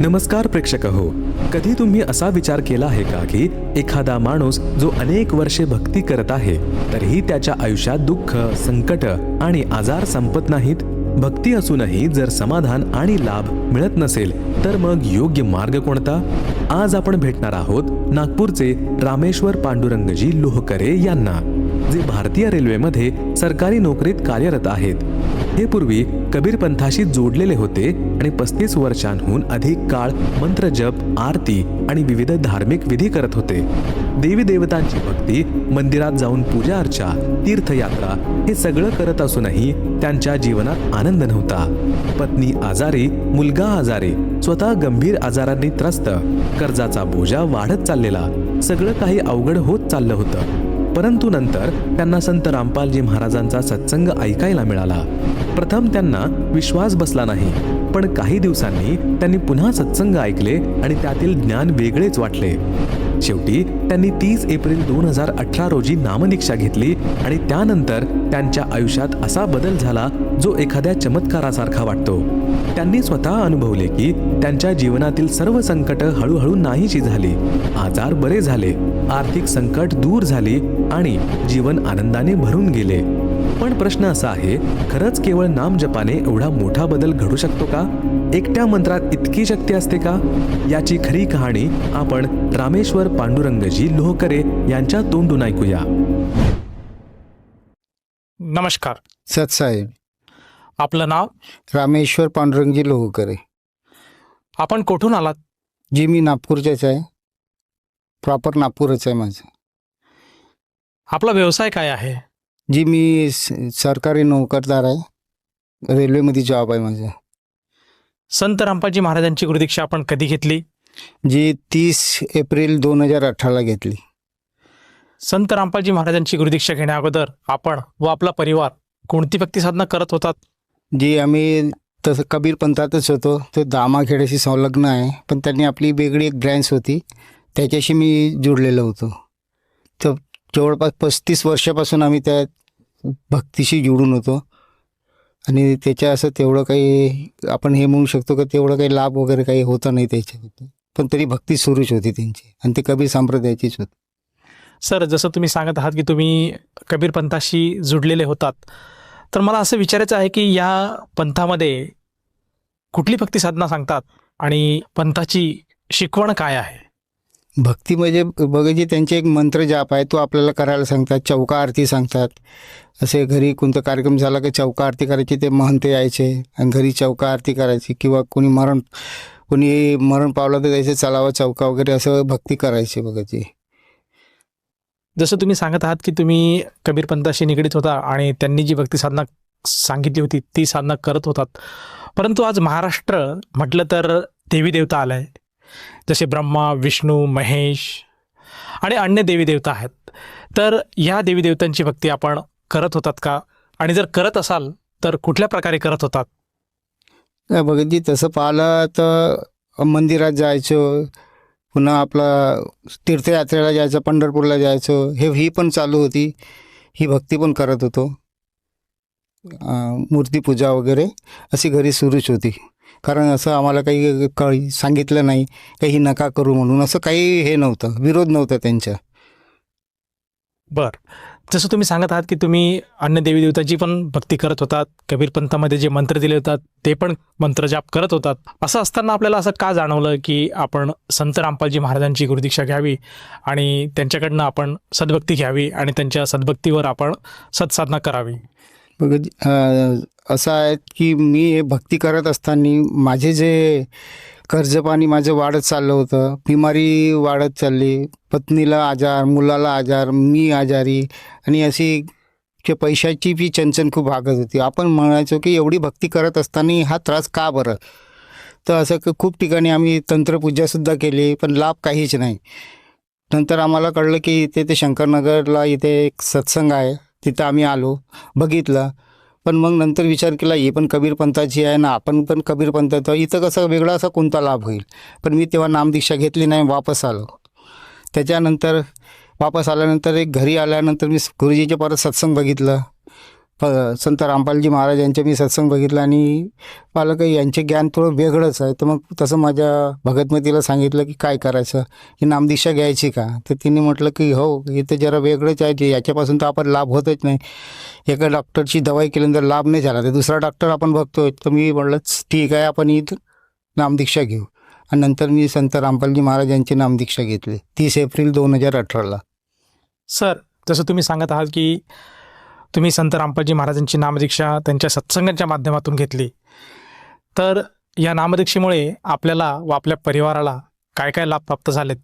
नमस्कार प्रेक्षक हो कधी तुम्ही असा विचार केला आहे का की एखादा माणूस जो अनेक वर्षे भक्ती करत आहे तरीही त्याच्या आयुष्यात दुःख संकट आणि आजार संपत नाहीत? भक्ती असूनही जर समाधान आणि लाभ मिळत नसेल तर मग योग्य मार्ग कोणता? आज आपण भेटणार आहोत नागपूरचे रामेश्वर पांडुरंगजी लोहकरे यांना जे भारतीय रेल्वेमध्ये सरकारी नोकरीत कार्यरत आहेत. हे पूर्वी कबीर पंथाशी जोडलेले होते आणि पस्तीस वर्षांहून अधिक काळ मंत्र जप आरती आणि विविध धार्मिक विधी करत होते. देवी देवतांची भक्ती मंदिरात जाऊन पूजा अर्चा तीर्थयात्रा हे सगळं करत असूनही त्यांच्या जीवनात आनंद नव्हता. पत्नी आजारी मुलगा आजारी स्वतः गंभीर आजारांनी त्रस्त कर्जाचा बोजा वाढत चाललेला सगळं काही अवघड होत चाललं होतं. परंतु नंतर त्यांना संत रामपालजी महाराजांचा सत्संग ऐकायला मिळाला. प्रथम त्यांना विश्वास बसला नाही पण काही दिवसांनी त्यांनी पुन्हा सत्संग ऐकले आणि त्यातील ज्ञान वेगळेच वाटले. शेवटी त्यांनी तीस एप्रिल दोन हजार अठरा रोजी नामदीक्षा घेतली आणि त्यानंतर त्यांच्या आयुष्यात असा बदल झाला जो एखाद्या चमत्कारासारखा वाटतो. त्यांनी स्वतः अनुभवले की त्यांच्या जीवनातील सर्व संकट हळूहळू नाहीशी झाली. आजार बरे झाले आर्थिक संकट दूर झाली आणि जीवन आनंदाने भरून गेले. पण प्रश्न असा आहे खरंच केवळ नाम जपाने एवढा मोठा बदल घडू शकतो का? एकट्या मंत्रात इतकी शक्ती असते का? याची खरी कहाणी आपण रामेश्वर पांडुरंगजी लोहकरे यांच्या तोंडून ऐकूया. नमस्कार. सतसाहेब. आपलं नाव? रामेश्वर पांडुरंगजी लोहकरे. आपण कुठून आलात? जी मी नागपूरच्याच आहे. प्रॉपर नागपूरच आहे माझं. आपला व्यवसाय काय आहे? जी मी सरकारी नोकरदार आहे. रेल्वेमध्ये जॉब आहे माझा. संत रामपाजी महाराजांची गुरुदीक्षा आपण कधी घेतली? जी तीस एप्रिल दोन हजार अठराला घेतली. संत रामपाजी महाराजांची गुरुदीक्षा घेण्या अगोदर आपण व आपला परिवार कोणती भक्ती साधना करत होतात? जी आम्ही तसं कबीर पंथातच होतो. तो दामाखेड्याशी संलग्न आहे. पण त्यांनी आपली वेगळी एक ब्रँच होती. त्याच्याशी मी जुडलेलो होतो. तर जवळपास पस्तीस वर्षापासून आम्ही त्या भक्तीशी जुडून होतो. आणि त्याच्या असं तेवढं काही आपण हे म्हणू शकतो का तेवढं काही लाभ वगैरे काही होता नाही त्याच्याबद्दल पण तरी भक्ती सुरूच होती त्यांची. आणि ते कबीर संप्रदायाचीच होती. सर जसं तुम्ही सांगत आहात की तुम्ही कबीर पंथाशी जुडलेले होतात तर मला असं विचारायचं आहे की या पंथामध्ये कुठली भक्ती साधना सांगतात आणि पंथाची शिकवण काय आहे? भक्ती म्हणजे बघायची त्यांचे एक मंत्र जाप आहे तो आपल्याला करायला सांगतात चौका आरती सांगतात. असे घरी कोणता कार्यक्रम झाला की चौका आरती करायची ते महंत यायचे आणि घरी चौका आरती करायची किंवा कोणी मरण कोणी मरण पावलं तर त्याचे चलावा चौका वगैरे असं भक्ती करायची बघायची जसं तुम्ही सांगत आहात की तुम्ही कबीरपंथाशी निगडीत होता आणि त्यांनी जी भक्ती साधना सांगितली होती ती साधना करत होतात. परंतु आज महाराष्ट्र म्हटलं तर देवी देवता आलाय. जसे ब्रह्मा विष्णू महेश आणि अन्य देवी देवता आहेत. तर या देवी देवतांची भक्ती आपण करत होतात का? आणि जर करत असाल तर कुठल्या प्रकारे करत होतात? भगतजी तसं पाहिलं तर मंदिरात जायचं पुन्हा आपला तीर्थयात्रेला जायचं पंढरपूरला जायचं हे ही पण चालू होती. ही भक्ती पण करत होतो. मूर्तीपूजा वगैरे अशी घरी सुरूच होती. कारण असं आम्हाला काही काही सांगितलं नाही. काही नका करू म्हणून असं काही हे नव्हतं विरोध नव्हता त्यांच्या. बर. जसं तुम्ही सांगत आहात की तुम्ही अन्य देवी देवतांची पण भक्ती करत होतात कबीर पंथामध्ये जे मंत्र दिले होतात ते पण मंत्र जाप करत होतात. असं असताना आपल्याला असं का जाणवलं की आपण संत रामपालजी महाराजांची गुरुदीक्षा घ्यावी आणि त्यांच्याकडनं आपण सद्भक्ती घ्यावी आणि त्यांच्या सद्भक्तीवर आपण सत्साधना करावी? असं आहे की मी हे भक्ती करत असताना माझे जे कर्जपाणी माझं वाढत चाललं होतं बिमारी वाढत चालली पत्नीला आजार मुलाला आजार मी आजारी आणि अशी की पैशाची बी चंचन खूप भागत होती. आपण म्हणायचो की एवढी भक्ती करत असताना हा त्रास का बरं? तर असं खूप ठिकाणी आम्ही तंत्रपूजासुद्धा केली पण लाभ काहीच नाही. नंतर आम्हाला कळलं की इथे ते शंकरनगरला इथे एक सत्संग आहे तिथं आम्ही आलो बघितलं. पण मग नंतर विचार केला ही पण कबीर पंथाची आहे ना आपण पण कबीर पंथात इथं कसं वेगळा असा कोणता लाभ होईल? पण मी तेव्हा नामदीक्षा घेतली नाही वापस आलो. त्याच्यानंतर वापस आल्यानंतर एक घरी आल्यानंतर मी गुरुजीचे परत सत्संग बघितलं. संत रामपालजी महाराज यांचे मी सत्संग बघितला आणि मला काही यांचे ज्ञान थोडं वेगळंच आहे. तर मग तसं माझ्या भगतमतीला सांगितलं की काय करायचं? ही नामदीक्षा घ्यायची का? तर तिने म्हटलं की हो हे तर जरा वेगळंच आहे. जे याच्यापासून तर आपण लाभ होतच नाही. एका डॉक्टरची दवाई केल्यानंतर लाभ नाही झाला तर दुसरा डॉक्टर आपण बघतोय. तर मी म्हटलं ठीक आहे आपण ही नामदीक्षा घेऊ. आणि नंतर मी संत रामपालजी महाराज यांची नामदीक्षा घेतली. तीस एप्रिल दोन हजार अठराला. सर जसं तुम्ही सांगत आहात की तुम्ही संत रामपालजी महाराजांची नामदीक्षा त्यांच्या सत्संगाच्या माध्यमातून घेतली. तर या नामदीक्षेमुळे आपल्याला व आपल्या परिवाराला काय काय लाभ प्राप्त झालेत?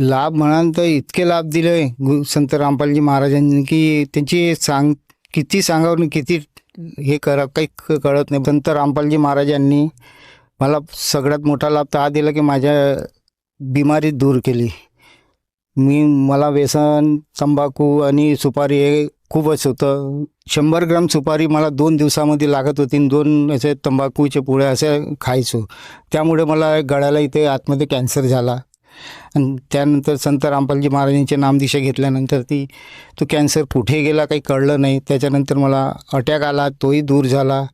लाभ म्हणाल तर इतके लाभ दिले गु संत रामपालजी महाराजांनी की त्यांची सांग किती सांगावं किती हे करा काही क- कळत नाही. संत रामपालजी महाराजांनी मला सगळ्यात मोठा लाभ तर हा दिला की माझ्या बिमारी दूर केली. मी मला व्यसन तंबाखू आणि सुपारी हे खूपच होतं. शंभर ग्राम सुपारी मला दोन दिवसामध्ये लागत होती आणि दोन असे तंबाखूचे पुढे असे खायचो. त्यामुळे मला गळ्याला इथे आतमध्ये कॅन्सर झाला. आणि त्यानंतर संत रामपालजी महाराजांचे नामदिशा घेतल्यानंतर ती तो कॅन्सर कुठे गेला काही कळलं नाही. त्याच्यानंतर मला अटॅक आला तोही दूर झाला.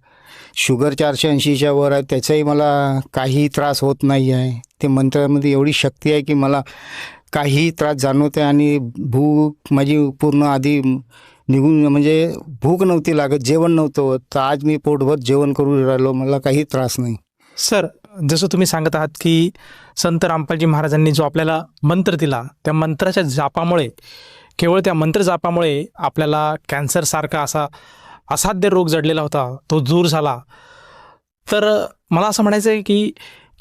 शुगर चारशे ऐंशीच्या वर आहे त्याचाही मला काही त्रास होत नाही आहे ते मंत्रामध्ये एवढी शक्ती आहे की मला काही त्रास जाणवते आणि भूक माझी पूर्ण आधी निघून म्हणजे भूक नव्हती लागत जेवण नव्हतं तर आज मी पोटभर जेवण करून राहिलो मला काही त्रास नाही. सर जसं तुम्ही सांगत आहात की संत रामपालजी महाराजांनी जो आपल्याला मंत्र दिला त्या मंत्राच्या जापामुळे केवळ त्या मंत्र जापामुळे आपल्याला कॅन्सरसारखा असा असाध्य रोग जडलेला होता तो दूर झाला. तर मला असं म्हणायचं आहे की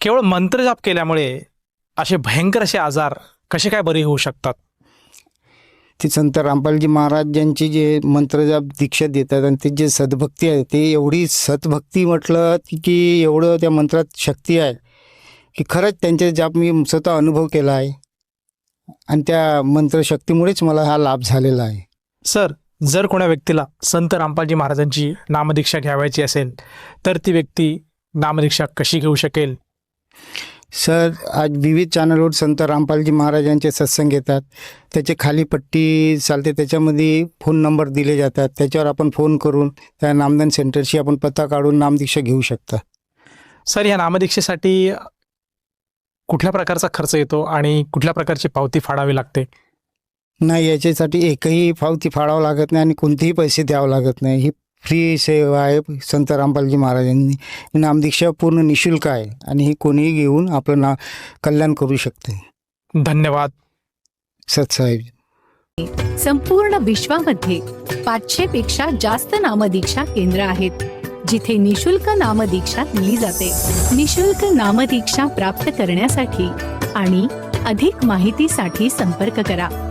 केवळ मंत्रजाप केल्यामुळे असे भयंकर असे आजार कसे काय बरे होऊ शकतात? ते संत रामपालजी महाराज यांची जे मंत्रजाप दीक्षा देतात आणि ते जे सद्भक्ती आहे ते एवढी सद्भक्ती म्हटलं की एवढं त्या मंत्रात शक्ती आहे की खरंच त्यांचे जाप मी स्वतः अनुभव केला आहे आणि त्या मंत्रशक्तीमुळेच मला हा लाभ झालेला आहे. सर जर कोणा व्यक्तीला संत रामपालजी महाराजांची नामदीक्षा घ्यावायची असेल तर ती व्यक्ती नामदीक्षा कशी घेऊ शकेल? सर आज विविध चॅनलवर संत रामपालजी महाराजांचे सत्संग येतात. त्याचे खाली पट्टी चालते त्याच्यामध्ये फोन नंबर दिले जातात. त्याच्यावर आपण फोन करून त्या नामदान सेंटरशी आपण पत्ता काढून नामदीक्षा घेऊ शकता. सर या नामदीक्षेसाठी कुठल्या प्रकारचा खर्च येतो आणि कुठल्या प्रकारची पावती फाडावी लागते? नाही याच्यासाठी एकही पावती फाडावं लागत नाही आणि कोणतेही पैसे द्यावं लागत नाही. ही फ्री सेवा आहे संत रामपालजी महाराजांनी नामदीक्षा पूर्ण निशुल्क आहे आणि ही कोणीही घेऊन आपलं ना कल्याण करू शकते. धन्यवाद. सतसाहेब संपूर्ण विश्वामध्ये पाचशे पेक्षा जास्त नामदीक्षा केंद्र आहेत जिथे निशुल्क नामदीक्षा दिली जाते. निशुल्क नामदीक्षा प्राप्त करण्यासाठी आणि अधिक माहितीसाठी संपर्क करा.